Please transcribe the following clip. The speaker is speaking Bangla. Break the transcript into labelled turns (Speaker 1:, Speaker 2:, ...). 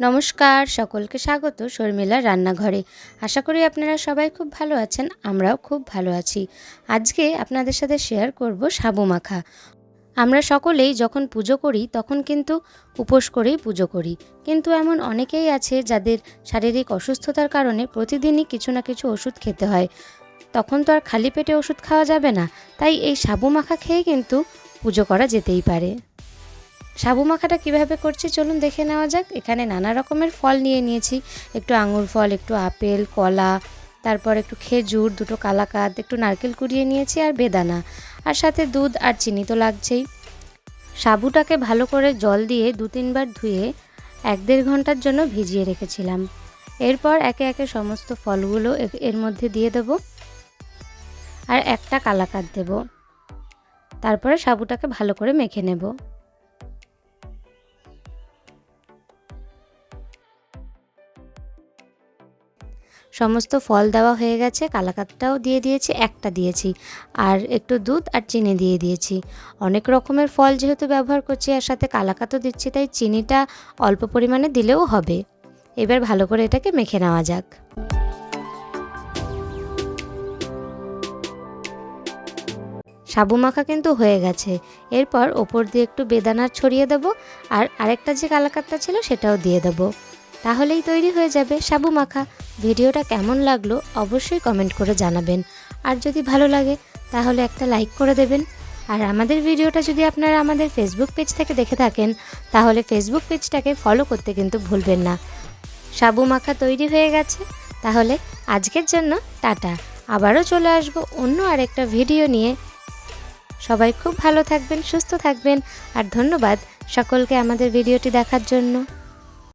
Speaker 1: নমস্কার, সকলকে স্বাগত শর্মিলার রান্নাঘরে। আশা করি আপনারা সবাই খুব ভালো আছেন, আমরাও খুব ভালো আছি। আজকে আপনাদের সাথে শেয়ার করব সাবু মাখা। আমরা সকলেই যখন পুজো করি, তখন কিন্তু উপোস করেই পুজো করি। কিন্তু এমন অনেকেই আছে যাদের শারীরিক অসুস্থতার কারণে প্রতিদিনই কিছু না কিছু ওষুধ খেতে হয়। তখন তো আর খালি পেটে ওষুধ খাওয়া যাবে না। তাই এই সাবু মাখা খেয়ে কিন্তু পুজো করা যেতেই পারে। সাবু মাখাটা কীভাবে করছি চলুন দেখে নেওয়া যাক। এখানে নানা রকমের ফল নিয়ে নিয়েছি। একটু আঙুর ফল, একটু আপেল, কলা, তারপর একটু খেজুর, দুটো কালাকাদ, একটু নারকেল কুড়িয়ে নিয়েছি আর বেদানা। আর সাথে দুধ আর চিনি তো লাগছেই। সাবুটাকে ভালো করে জল দিয়ে দু তিনবার ধুয়ে এক দেড় ঘণ্টার জন্য ভিজিয়ে রেখেছিলাম। এরপর একে একে সমস্ত ফলগুলো এর মধ্যে দিয়ে দেব। আর একটা কালাকাদ দেব। তারপরে সাবুটাকে ভালো করে মেখে নেব। সমস্ত ফল দেওয়া হয়ে গেছে, কালাকাতটাও দিয়ে দিয়েছি, একটা দিয়েছি। আর একটু দুধ আর চিনি দিয়ে দিয়েছি। অনেক রকমের ফল যেহেতু ব্যবহার করছি, আর সাথে কালাকাতও দিচ্ছি, তাই চিনিটা অল্প পরিমাণে দিলেও হবে। এবার ভালো করে এটাকে মেখে নেওয়া যাক। সাবু মাখা কিন্তু হয়ে গেছে। এরপর ওপর দিয়ে একটু বেদানার ছড়িয়ে দেব, আর আরেকটা যে কালাকাতটা ছিল সেটাও দিয়ে দেবো। তাহলেই তৈরি হয়ে যাবে সাবু মাখা। ভিডিওটা কেমন লাগল অবশ্যই কমেন্ট করে জানাবেন। আর যদি ভালো লাগে, তাহলে একটা লাইক করে দেবেন। আর আমাদের ভিডিওটা যদি আপনারা আমাদের ফেসবুক পেজ থেকে দেখে থাকেন, তাহলে ফেসবুক পেজটাকে ফলো করতে কিন্তু ভুলবেন না। সাবু মাখা তৈরি হয়ে গেছে। তাহলে আজকের জন্য টাটা। আবারও চলে আসব অন্য আরেকটা ভিডিও নিয়ে। সবাই খুব ভালো থাকবেন, সুস্থ থাকবেন। আর ধন্যবাদ সকলকে আমাদের ভিডিওটি দেখার জন্য।